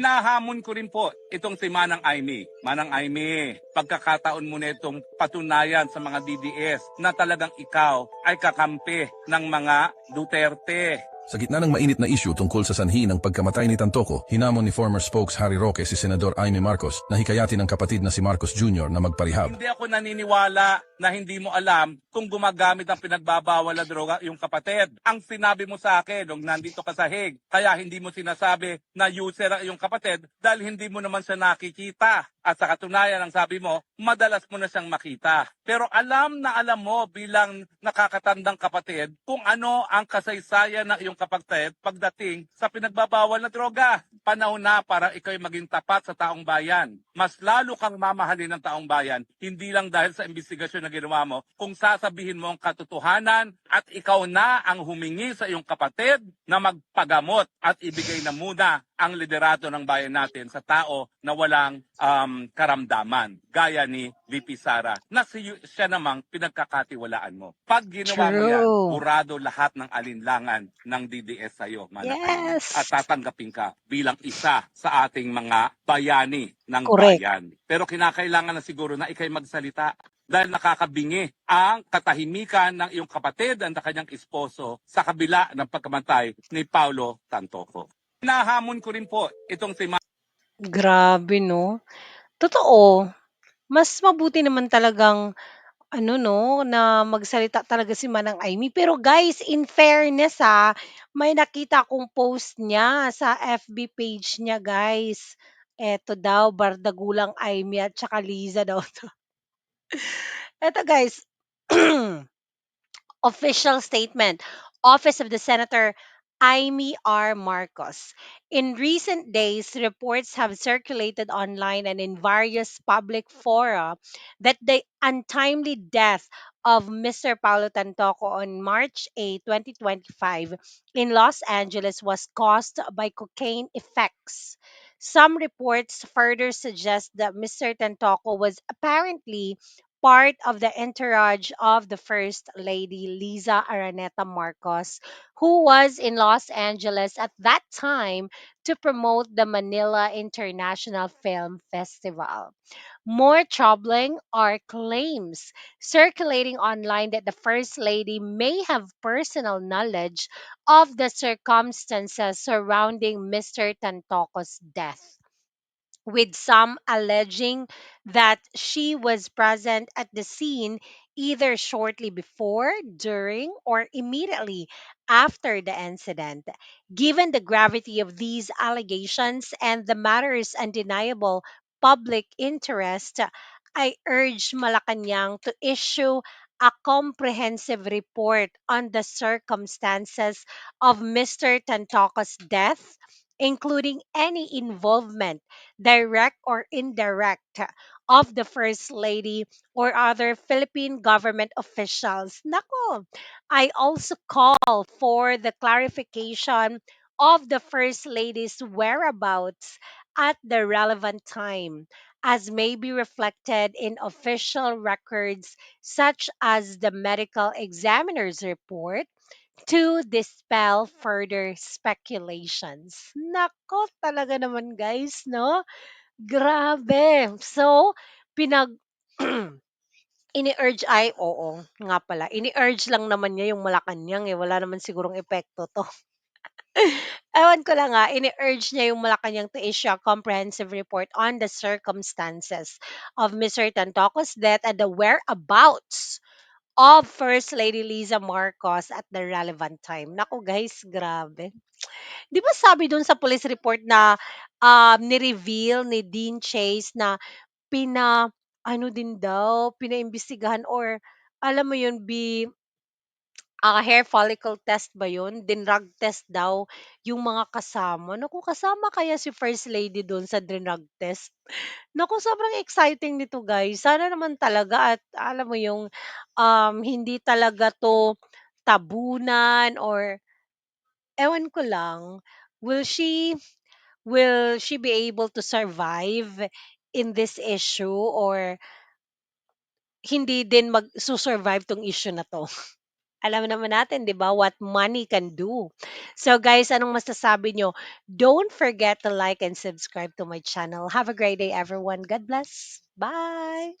Nahamon ko rin po itong si Manang Aimee. Manang Aimee, pagkakataon mo na itong patunayan sa mga DDS na talagang ikaw ay kakampi ng mga Duterte. Sa gitna ng mainit na isyu tungkol sa sanhi ng pagkamatay ni Tantoco, hinamon ni former spokes Harry Roque si Senador Aimee Marcos na hikayatin ng kapatid na si Marcos Jr. na magparehab. Hindi ako naniniwala na hindi mo alam kung gumagamit ng pinagbabawal na droga yung kapatid. Ang sinabi mo sa akin nung nandito ka sa Hague, kaya hindi mo sinasabi na user ang iyong kapatid dahil hindi mo naman siya nakikita. At sa katunayan, ang sabi mo, madalas mo na siyang makita. Pero alam na alam mo bilang nakakatandang kapatid kung ano ang kasaysayan ng iyong kapatid pagdating sa pinagbabawal na droga. Panahon na para ikaw ay maging tapat sa taong bayan. Mas lalo kang mamahalin ng taong bayan, hindi lang dahil sa investigasyon na ginawa mo, kung sasabihin mo ang katotohanan at ikaw na ang humingi sa iyong kapatid na magpagamot at ibigay na muna ang liderato ng bayan natin sa tao na walang um, karamdaman, gaya ni VP Sara, na si, siya namang pinagkakatiwalaan mo. Pag ginawa mo yan, True. burado lahat ng alinlangan ng DDS sa iyo, Yes. at tatanggapin ka bilang isa sa ating mga bayani ng Correct. bayan. Pero kinakailangan na siguro na ikay magsalita dahil nakakabingi ang katahimikan ng iyong kapatid at ng kanyang esposo sa kabila ng pagkamatay ni Paulo Tantoco. Nahamon ko rin po itong si Grabe, no? Totoo. Mas mabuti naman talagang, ano, no, na magsalita talaga si Manang Aimee. Pero guys, in fairness, ha, may nakita akong post niya sa FB page niya, guys. Eto daw, Bardagulang Aimee at saka Liza daw to. Eto, guys. Official statement. Office of the Senator Aimee R. Marcos. In recent days, reports have circulated online and in various public fora that the untimely death of Mr. Paulo Tantoco on March 8, 2025 in Los Angeles was caused by cocaine effects. Some reports further suggest that Mr. Tantoco was apparently part of the entourage of the First Lady Liza Araneta Marcos, who was in Los Angeles at that time to promote the Manila International Film Festival. More troubling are claims circulating online that the First Lady may have personal knowledge of the circumstances surrounding Mr. Tantoco's death with some alleging that she was present at the scene either shortly before, during, or immediately after the incident. Given the gravity of these allegations and the matter's undeniable public interest, I urge Malacanang to issue a comprehensive report on the circumstances of Mr. Tantoco's death, including any involvement direct or indirect, of the First Lady or other Philippine government officials. Nako, I also call for the clarification of the First Lady's whereabouts at the relevant time, as may be reflected in official records such as the medical examiner's report to dispel further speculations. Nako, talaga naman guys, no? Grabe. So, pinag ini-urge ay oo, nga pala. Ini-urge lang naman niya yung Malacanang eh. Wala naman sigurong epekto to. Ewan ko lang nga, ini-urge niya yung Malacanang to issue a comprehensive report on the circumstances of Mr. Tantoco's death and the whereabouts of First Lady Liza Marcos at the relevant time. Naku guys, grabe. Di ba sabi dun sa police report na um, ni-reveal ni Dean Chase na pina, ano din daw, pinaimbestigahan or alam mo yun, be, ah, hair follicle test ba yun? Dinrug test daw yung mga kasama. Naku, kasama kaya si First Lady doon sa dinrug test? Naku, sobrang exciting nito guys. Sana naman talaga at alam mo yung um, hindi talaga to tabunan or ewan ko lang, will she will she be able to survive in this issue or hindi din mag survive tong issue na to? Alam naman natin, 'di ba, what money can do. So guys, anong masasabi nyo? Don't forget to like and subscribe to my channel. Have a great day, everyone. God bless. Bye!